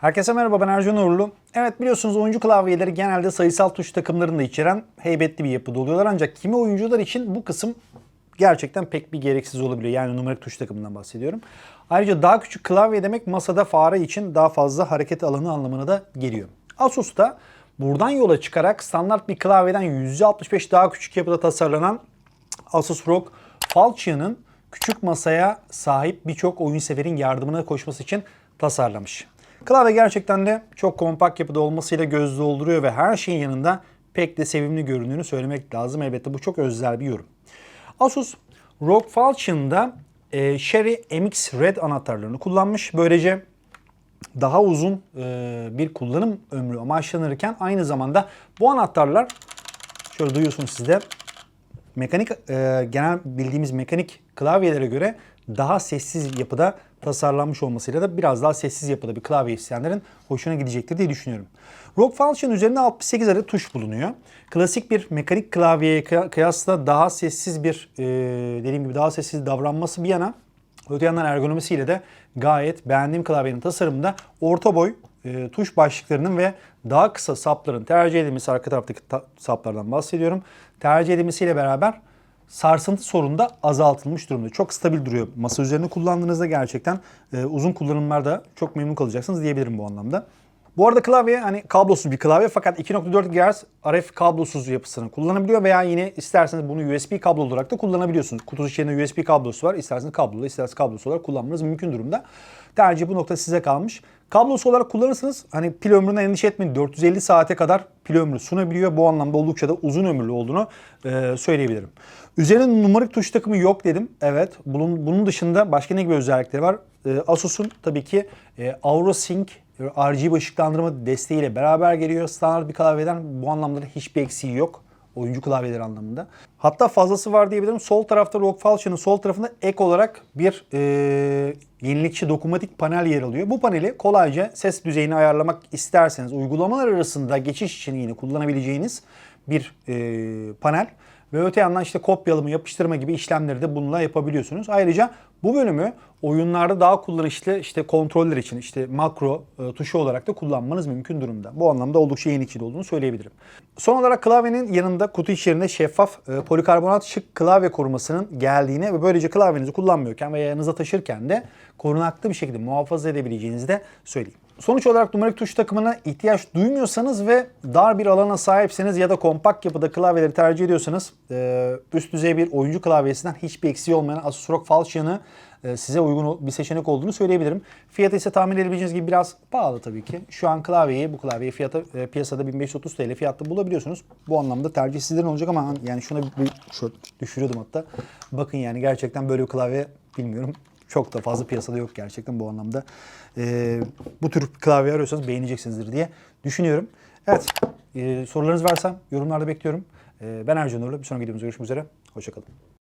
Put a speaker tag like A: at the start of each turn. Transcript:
A: Herkese merhaba ben Ercan Uğurlu. Evet biliyorsunuz oyuncu klavyeleri genelde sayısal tuş takımlarını da içeren heybetli bir yapıda oluyorlar. Ancak kimi oyuncular için bu kısım gerçekten pek bir gereksiz olabiliyor. Yani numarik tuş takımından bahsediyorum. Ayrıca daha küçük klavye demek masada fare için daha fazla hareket alanı anlamına da geliyor. Asus'ta buradan yola çıkarak standart bir klavyeden %65 daha küçük yapıda tasarlanan Asus ROG Falchia'nın küçük masaya sahip birçok oyun severin yardımına koşması için tasarlamış. Klavye gerçekten de çok kompakt yapıda olmasıyla göz dolduruyor ve her şeyin yanında pek de sevimli göründüğünü söylemek lazım. Elbette bu çok özel bir yorum. Asus ROG Falchion'da e, Sherry MX Red anahtarlarını kullanmış. Böylece daha uzun e, bir kullanım ömrü amaçlanırken aynı zamanda bu anahtarlar şöyle duyuyorsunuz siz de mekanik e, genel bildiğimiz mekanik klavyelere göre daha sessiz yapıda tasarlanmış olmasıyla da biraz daha sessiz yapıda bir klavye isteyenlerin hoşuna gidecektir diye düşünüyorum. ROG Falchion üzerinde 68 adet tuş bulunuyor. Klasik bir mekanik klavyeye kıya- kıyasla daha sessiz bir e, dediğim gibi daha sessiz davranması bir yana Öte yandan ergonomisiyle de gayet beğendiğim klavyenin tasarımında orta boy e, tuş başlıklarının ve daha kısa sapların tercih edilmesi arka taraftaki ta- saplardan bahsediyorum. Tercih edilmesiyle beraber sarsıntı sorunu da azaltılmış durumda. Çok stabil duruyor. Masa üzerinde kullandığınızda gerçekten e, uzun kullanımlarda çok memnun kalacaksınız diyebilirim bu anlamda. Bu arada klavye hani kablosuz bir klavye fakat 2.4 GHz RF kablosuz yapısını kullanabiliyor veya yine isterseniz bunu USB kablo olarak da kullanabiliyorsunuz. Kutusu içerisinde USB kablosu var. İsterseniz kablolu, isterseniz kablosuz olarak kullanmanız mümkün durumda. Tercih bu nokta size kalmış. Kablosu olarak kullanırsanız hani pil ömründen endişe etmeyin. 450 saate kadar pil ömrü sunabiliyor. Bu anlamda oldukça da uzun ömürlü olduğunu e, söyleyebilirim. Üzerinde numarik tuş takımı yok dedim. Evet. Bunun, bunun dışında başka ne gibi özellikleri var? E, Asus'un tabii ki e, AuroSync RGB ışıklandırma desteğiyle beraber geliyor. Standart bir klavyeden bu anlamda da hiçbir eksiği yok. Oyuncu klavyeleri anlamında. Hatta fazlası var diyebilirim. Sol tarafta ROG Falchion'ın sol tarafında ek olarak bir e, yenilikçi dokunmatik panel yer alıyor. Bu paneli kolayca ses düzeyini ayarlamak isterseniz uygulamalar arasında geçiş için yine kullanabileceğiniz bir e, panel. Ve öte yandan işte kopyalama, yapıştırma gibi işlemleri de bununla yapabiliyorsunuz. Ayrıca bu bölümü oyunlarda daha kullanışlı işte kontroller için işte makro e, tuşu olarak da kullanmanız mümkün durumda. Bu anlamda oldukça yenilikçi olduğunu söyleyebilirim. Son olarak klavyenin yanında kutu içerisinde şeffaf e, polikarbonat şık klavye korumasının geldiğini ve böylece klavyenizi kullanmıyorken veya yanınıza taşırken de korunaklı bir şekilde muhafaza edebileceğinizi de söyleyeyim. Sonuç olarak numarik tuş takımına ihtiyaç duymuyorsanız ve dar bir alana sahipseniz ya da kompakt yapıda klavyeleri tercih ediyorsanız e, üst düzey bir oyuncu klavyesinden hiçbir eksiği olmayan Asus ROG Falchion'ı e, size uygun bir seçenek olduğunu söyleyebilirim. Fiyatı ise tahmin edebileceğiniz gibi biraz pahalı tabii ki. Şu an klavyeyi, bu klavyeyi fiyatı e, piyasada 1530 TL fiyatta bulabiliyorsunuz. Bu anlamda tercih sizlerin olacak ama yani şuna bir, bir şöyle düşürüyordum hatta. Bakın yani gerçekten böyle bir klavye bilmiyorum çok da fazla piyasada yok gerçekten bu anlamda. Ee, bu tür klavye arıyorsanız beğeneceksinizdir diye düşünüyorum. Evet, e, sorularınız varsa yorumlarda bekliyorum. Ee, ben Ercan Uğurlu. Bir sonraki videomuzda görüşmek üzere. Hoşçakalın.